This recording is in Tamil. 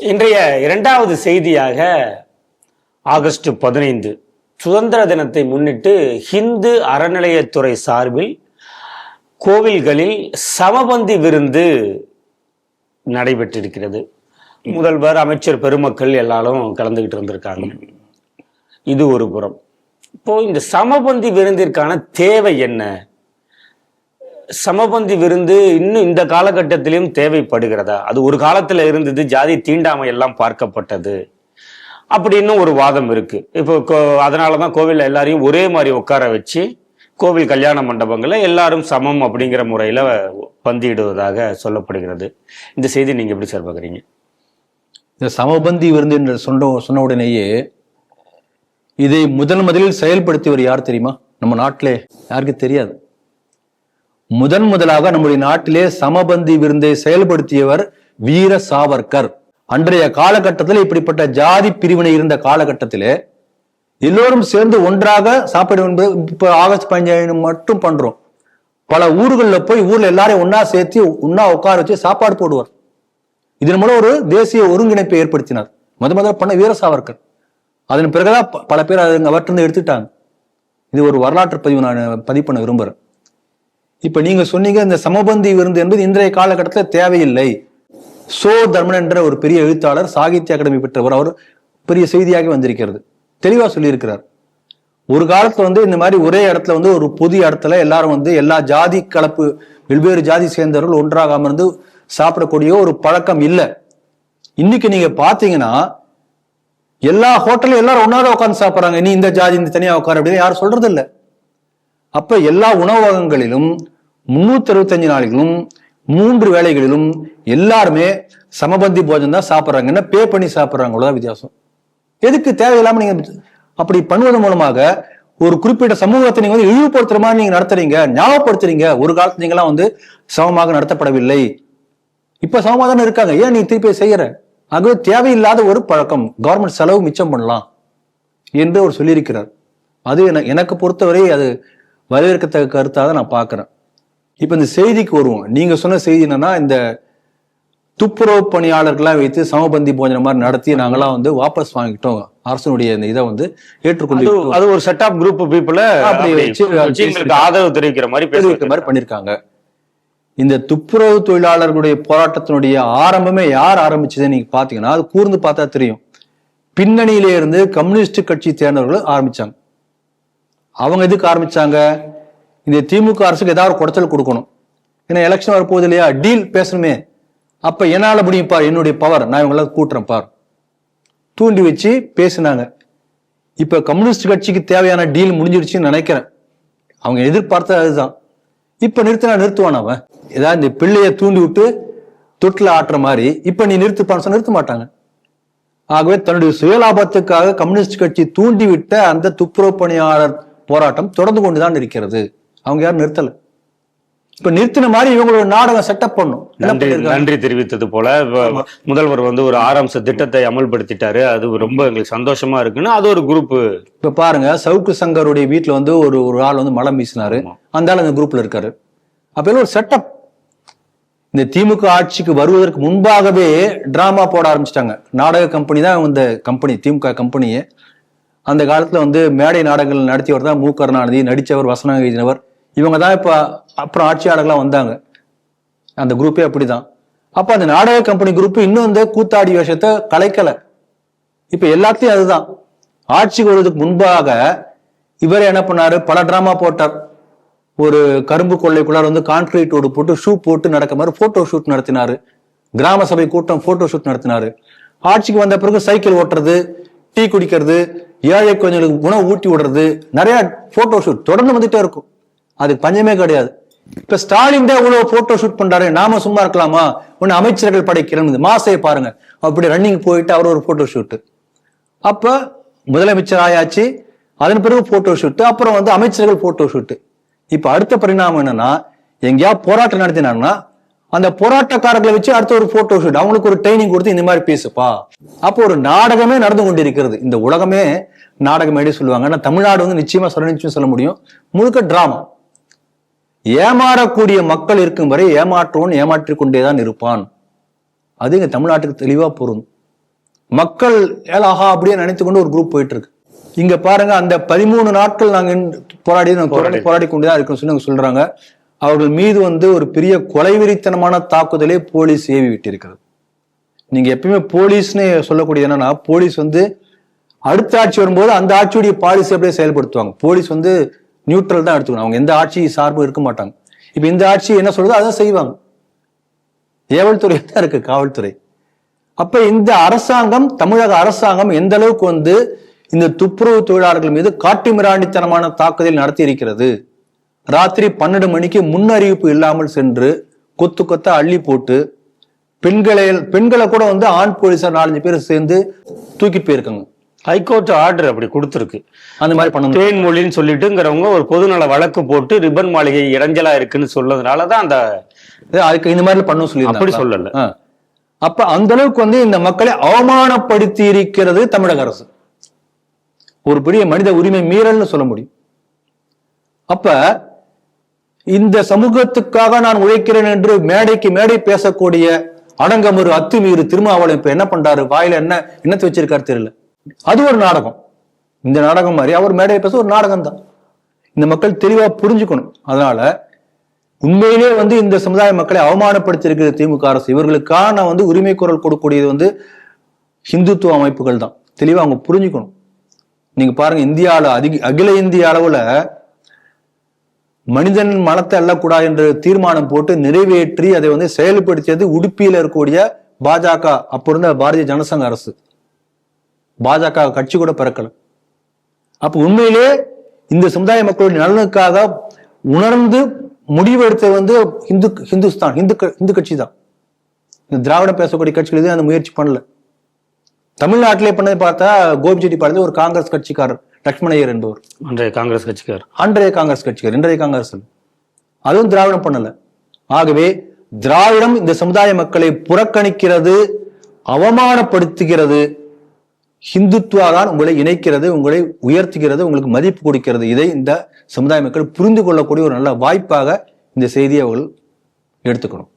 இன்றைய இரண்டாவது செய்தியாக ஆகஸ்ட் பதினைந்து சுதந்திர தினத்தை முன்னிட்டு ஹிந்து அறநிலையத்துறை சார்பில் கோவில்களில் சமபந்தி விருந்து நடைபெற்றிருக்கிறது. முதல்வர் அமைச்சர் பெருமக்கள் எல்லாரும் கலந்துகிட்டு இருந்திருக்காங்க. இது ஒரு புறம். இப்போ இந்த சமபந்தி விருந்திற்கான தேவை என்ன? சமபந்தி விருந்து இன்னும் இந்த காலகட்டத்திலும் தேவைப்படுகிறதா? அது ஒரு காலத்துல இருந்தது ஜாதி தீண்டாமை எல்லாம் பார்க்கப்பட்டது. அப்படின்னு ஒரு வாதம் இருக்கு. இப்போ கோ- அதனாலதான் கோவிலில் எல்லாரையும் ஒரே மாதிரி உட்கார வச்சு கோவில் கல்யாண மண்டபங்களில் எல்லாரும் சமம் அப்படிங்கிற முறையில் பந்தியிடுவதாக சொல்லப்படுகிறது. இந்த செய்தி நீங்கள் எப்படி சார் பார்க்குறீங்க இந்த சமபந்தி விருந்து என்று சொன்ன சொன்ன உடனேயே இதை முதன் முதலில் செயல்படுத்தியவர் யார் தெரியுமா? நம்ம நாட்டிலே யாருக்கு தெரியாது. முதன் முதலாக நம்முடைய நாட்டிலே சமபந்தி விருந்தை செயல்படுத்தியவர் வீர சாவர்கர். அன்றைய காலகட்டத்தில் இப்படிப்பட்ட ஜாதி பிரிவினை இருந்த காலகட்டத்திலே எல்லோரும் சேர்ந்து ஒன்றாக சாப்பிட என்பது இப்ப ஆகஸ்ட் பதினஞ்சு மட்டும் பண்றோம். பல ஊர்களில் போய் ஊர்ல எல்லாரையும் ஒன்னா சேர்த்து ஒன்னா உட்கார வச்சு சாப்பாடு போடுவார். இதன் மூலம் ஒரு தேசிய ஒருங்கிணைப்பை ஏற்படுத்தினார். முத முதல்ல பண்ண வீர சாவர்கர். அதன் பிறகுதான் பல பேர் அவற்றிருந்து எடுத்துட்டாங்க இது ஒரு வரலாற்று பதிவு நான் பதிவு பண்ண விரும்புறேன். இப்ப நீங்க சொன்னீங்க இந்த சமபந்தி விருந்து என்பது இன்றைய காலகட்டத்தில் தேவையில்லை. சோ தர்மன் என்ற ஒரு பெரிய எழுத்தாளர் சாகித்ய அகாடமி பெற்றவர் அவர் பெரிய செய்தியாக வந்திருக்கிறது. தெளிவா சொல்லியிருக்கிறார். ஒரு காலத்துல வந்து இந்த மாதிரி ஒரே இடத்துல வந்து ஒரு பொது இடத்துல எல்லாரும் வந்து எல்லா ஜாதி கலப்பு வெவ்வேறு ஜாதி சேர்ந்தவர்கள் ஒன்றாக அமர்ந்து சாப்பிடக்கூடிய ஒரு பழக்கம் இல்லை. இன்னைக்கு நீங்க பாத்தீங்கன்னா எல்லா ஹோட்டலும் எல்லாரும் ஒன்னாதான் உட்காந்து சாப்பிட்றாங்க. நீ இந்த ஜாதி இந்த தனியா உட்கார அப்படின்னு யாரும் சொல்றது இல்லை அப்ப எல்லா உணவகங்களிலும் முன்னூத்தி அறுபத்தஞ்சு நாளிலும் மூன்று வேளைகளிலும் எல்லாருமே சமபந்தி போஜன் தான் சாப்பிடுறாங்க. என்ன? பே பண்ணி சாப்பிட்றாங்களோ அவ்வளவுதான் வித்தியாசம். எதுக்கு? தேவையில்லாம நீங்க அப்படி பண்ணுவதன் மூலமாக ஒரு குறிப்பிட்ட சமூகத்தை நீங்க வந்து இழிவுபடுத்துற மாதிரி நீங்க நடத்துறீங்க ஞாபகப்படுத்துறீங்க. ஒரு காலத்துல நீங்களாம் வந்து சமமாக நடத்தப்படவில்லை. இப்ப சமமா தானே இருக்காங்க. ஏன் நீ திருப்பி செய்யற? ஆகவே தேவையில்லாத ஒரு பழக்கம். கவர்மெண்ட் செலவு மிச்சம் பண்ணலாம் என்று அவர் சொல்லியிருக்கிறார். அது என- எனக்கு பொறுத்தவரை அது வரவேற்கத்தக்க கருத்தாக தான் நான் பார்க்கிறேன். இப்ப இந்த செய்திக்கு வருவோம். நீங்க சொன்ன செய்தி என்னன்னா இந்த துப்புரவு பணியாளர்களாம் வைத்து சமபந்தி போஜனம் மாதிரி நடத்தி நாங்களாம் வந்து வாபஸ் வாங்கிட்டோம். அரசனுடைய இந்த இதை வந்து ஏற்றுக்கொண்டு அது ஒரு செட் ஆஃப் குரூப் பீப்புள அப்படி வச்சு எங்களுக்கு ஆதரவு தெரிவிக்கிற மாதிரி தெரிவிக்கிற மாதிரி பண்ணிருக்காங்க. இந்த துப்புரவு தொழிலாளர்களுடைய போராட்டத்தினுடைய ஆரம்பமே யார் ஆரம்பிச்சதுன்னு நீங்க பாத்தீங்கன்னா அது கூர்ந்து பார்த்தா தெரியும். பின்னணியிலே இருந்து கம்யூனிஸ்ட் கட்சி சேர்ந்தவர்கள் ஆரம்பிச்சாங்க. அவங்க எதுக்கு ஆரம்பிச்சாங்க? இந்த திமுக அரசுக்கு ஏதாவது ஒரு குடைச்சல் கொடுக்கணும். ஏன்னா எலெக்ஷன் வரப்போகுது இல்லையா? டீல் பேசணுமே. அப்ப என்னால முடியும் பார் என்னுடைய பவர் நான் இவங்கள கூட்டுறேன் பார். தூண்டி வச்சு பேசினாங்க. இப்ப கம்யூனிஸ்ட் கட்சிக்கு தேவையான டீல் முடிஞ்சிருச்சுன்னு நினைக்கிறேன். அவங்க எதிர்பார்த்தது அதுதான். இப்ப நிறுத்தினா நிறுத்துவான் அவன்? ஏதாவது இந்த பிள்ளைய தூண்டி விட்டு தொட்டில் ஆட்டுற மாதிரி. இப்ப நீ நிறுத்துப்பான்னு சொன்னா நிறுத்த மாட்டாங்க. ஆகவே தன்னுடைய சுயலாபத்துக்காக கம்யூனிஸ்ட் கட்சி தூண்டிவிட்ட அந்த துப்புரவு பணியாளர் போராட்டம் தொடர்ந்து கொண்டுதான் இருக்கிறது. அவங்க யாரும் நிறுத்தல. இப்ப நிறுத்தின மாதிரி இவங்களோட நாடகம் செட்டப் பண்ணும். நன்றி? நன்றி தெரிவித்தது போல முதல்வர் வந்து ஒரு ஆரம்ப திட்டத்தை அமல்படுத்திட்டாரு. அது ரொம்ப எங்களுக்கு சந்தோஷமா இருக்குன்னு அது ஒரு குரூப் இப்ப பாருங்க சவுக்கு சங்கருடைய வீட்டுல வந்து ஒரு ஒரு ஆள் வந்து மலம் வீசினாரு. அந்த ஆள் அந்த குரூப்ல இருக்காரு. அப்ப ஒரு செட்டப் இந்த திமுக ஆட்சிக்கு வருவதற்கு முன்பாகவே டிராமா போட ஆரம்பிச்சிட்டாங்க. நாடக கம்பெனி தான் இந்த கம்பெனி திமுக கம்பெனியே அந்த காலத்துல வந்து மேடை நாடகங்கள் நடத்தியவர் தான் மு. கருணாநிதி நடித்தவர் வசனம் எழுதினவர் இவங்க தான் இப்போ அப்புறம் ஆட்சியாளர்களாக வந்தாங்க. அந்த குரூப்பே அப்படிதான். அப்ப அந்த நாடக கம்பெனி குரூப் இன்னும் இந்த கூத்தாடி வேஷத்தை கலைக்கல. இப்ப எல்லாத்தையும் அதுதான். ஆட்சிக்கு வருவதற்கு முன்பாக இவர் என்ன பண்ணாரு? பல டிராமா போட்டார். ஒரு கரும்பு கொள்ளைக்குள்ளார் வந்து கான்கிரீட் ஓடு போட்டு ஷூ போட்டு நடக்க மாதிரி போட்டோ ஷூட் நடத்தினாரு. கிராம சபை கூட்டம் போட்டோ ஷூட் நடத்தினாரு. ஆட்சிக்கு வந்த பிறகு சைக்கிள் ஓட்டுறது டீ குடிக்கிறது ஏழை குழந்தைகளுக்கு உணவு ஊட்டி விடுறது நிறைய போட்டோ ஷூட் தொடர்ந்து வந்துட்டே இருக்கும். அதுக்கு பஞ்சமே கிடையாது. இப்ப ஸ்டாலின் தான் இவ்வளவு போட்டோ ஷூட் பண்றாரு நாம சும்மா இருக்கலாமா? ஒன்னு அமைச்சர்கள் படைக்கிறேன் மாசையை பாருங்க. அப்படி ரன்னிங் போயிட்டு அவர் ஒரு போட்டோ ஷூட் அப்ப முதலமைச்சர் ஆயாச்சு அதன் பிறகு போட்டோ ஷூட் அப்புறம் வந்து அமைச்சர்கள் போட்டோ ஷூட் இப்ப அடுத்த பரிணாமம் என்னன்னா எங்கேயா போராட்டம் நடத்தினாங்கன்னா அந்த போராட்டக்காரர்களை வச்சு அடுத்த ஒரு போட்டோ ஷூட் அவங்களுக்கு ஒரு ட்ரைனிங் கொடுத்து இந்த மாதிரி பேசுப்பா. அப்போ ஒரு நாடகமே நடந்து கொண்டிருக்கிறது. இந்த உலகமே நாடகம் மேடை சொல்லுவாங்க. ஆனா தமிழ்நாடு வந்து நிச்சயமா சொல்ல நிச்சயம் சொல்ல முடியும். முழுக்க டிராமா ஏமாறக்கூடிய மக்கள் இருக்கும் வரை ஏமாற்றுவன் ஏமாற்றிக் கொண்டேதான் இருப்பான். அது இங்க தமிழ்நாட்டுக்கு தெளிவா பொருந்தும். மக்கள் ஏலாஹா அப்படியே நினைத்து கொண்டு ஒரு குரூப் போயிட்டு இருக்கு இங்க பாருங்க அந்த பதிமூணு நாட்கள் நாங்க போராடி போராடி. கொண்டுதான் இருக்கோம் சொல்லி சொல்றாங்க. அவர்கள் மீது வந்து ஒரு பெரிய கொலைவெறித்தனமான தாக்குதலே போலீஸ் ஏவி விட்டிருக்கிறது. நீங்க எப்பயுமே போலீஸ்னு சொல்லக்கூடிய என்னன்னா போலீஸ் வந்து அடுத்த ஆட்சி வரும்போது அந்த ஆட்சியுடைய பாலிசி அப்படியே செயல்படுத்துவாங்க. போலீஸ் வந்து நியூட்ரல் தான் எடுத்துக்கணும். அவங்க எந்த ஆட்சி சார்பும் இருக்க மாட்டாங்க. இப்ப இந்த ஆட்சி என்ன சொல்றதோ அதான் செய்வாங்க. ஏவல்துறை தான் இருக்கு காவல்துறை. அப்ப இந்த அரசாங்கம் தமிழக அரசாங்கம் எந்த அளவுக்கு வந்து இந்த துப்புரவு தொழிலாளர்கள் மீது காட்டு மிராண்டித்தனமான தாக்குதல் நடத்தி இருக்கிறது ராத்திரி பன்னெண்டு மணிக்கு முன்னறிவிப்பு இல்லாமல் சென்று கொத்து கொத்த அள்ளி போட்டு பெண்களை பெண்களை கூட வந்து ஆண் போலீசார் நாலஞ்சு பேர் சேர்ந்து தூக்கிட்டு போயிருக்காங்க. ஹைகோர்ட் ஆர்டர் அப்படி கொடுத்துருக்கு. அந்த மாதிரி பண்ணணும். தேன்மொழின்னு சொல்லிட்டுங்கிறவங்க ஒரு பொதுநல வழக்கு போட்டு ரிப்பன் மாளிகை இறஞ்சலா இருக்குன்னு சொன்னதுனால தான் அந்த அதுக்கு இந்த மாதிரி பண்ண சொல்லி அப்படி சொல்லல. அப்ப அந்த அளவுக்கு வந்து இந்த மக்களை அவமானப்படுத்தி இருக்கிறது தமிழக அரசு. ஒரு பெரிய மனித உரிமை மீறல்னு சொல்ல முடியும். அப்ப இந்த சமூகத்துக்காக நான் உழைக்கிறேன் என்று மேடைக்கு மேடை பேசக்கூடிய அடங்கமறு அத்துமீறு திருமாவளவன் இப்ப என்ன பண்றாரு? வாயில என்ன என்னத்தை வச்சிருக்காரு தெரியல. அது ஒரு நாடகம். இந்த நாடகம் மாதிரி அவர் மேடையை பேச ஒரு நாடகம் தான். இந்த மக்கள் தெளிவா புரிஞ்சுக்கணும். அதனால உண்மையிலே வந்து இந்த சமுதாய மக்களை அவமானப்படுத்தியிருக்கிற திமுக அரசு இவர்களுக்கான வந்து உரிமை குரல் கொடுக்கக்கூடியது வந்து ஹிந்துத்துவ அமைப்புகள் தான். தெளிவா அவங்க புரிஞ்சுக்கணும். நீங்க பாருங்க இந்தியாவில் அதிக அகில இந்திய அளவுல மனிதன் மனத்தை அல்லக்கூடாது என்று தீர்மானம் போட்டு நிறைவேற்றி அதை வந்து செயல்படுத்தியது உடுப்பியில் இருக்கக்கூடிய பாஜக. அப்போ இருந்த பாரதிய ஜனசங்க அரசு. பாஜக கட்சி கூட பிறக்கல. அப்ப உண்மையிலே இந்த சமுதாய மக்களுடைய நலனுக்காக உணர்ந்து முடிவெடுத்தது வந்து இந்து ஹிந்துஸ்தான் இந்து க- இந்து கட்சி தான். இந்த திராவிடம் பேசக்கூடிய கட்சிகள் எதுவும் அந்த முயற்சி பண்ணல. தமிழ்நாட்டிலே பண்ணது பார்த்தா கோபிச்செட்டிப்பாளையத்தில் ஒரு காங்கிரஸ் கட்சிக்காரர் லட்சுமணையர் என்பவர். அன்றைய காங்கிரஸ் கட்சிக்கார் அன்றைய காங்கிரஸ் கட்சிக்கார் இன்றைய காங்கிரஸ். அதுவும் திராவிடம் பண்ணல. ஆகவே திராவிடம் இந்த சமுதாய மக்களை புறக்கணிக்கிறது அவமானப்படுத்துகிறது ஹிந்துத்துவா தான் உங்களை இணைக்கிறது உங்களை உயர்த்துகிறது உங்களுக்கு மதிப்பு கொடுக்கிறது. இதை இந்த சமுதாய மக்கள் புரிந்து கொள்ளக்கூடிய ஒரு நல்ல வாய்ப்பாக இந்த செய்தியை அவர்கள் எடுத்துக்கணும்.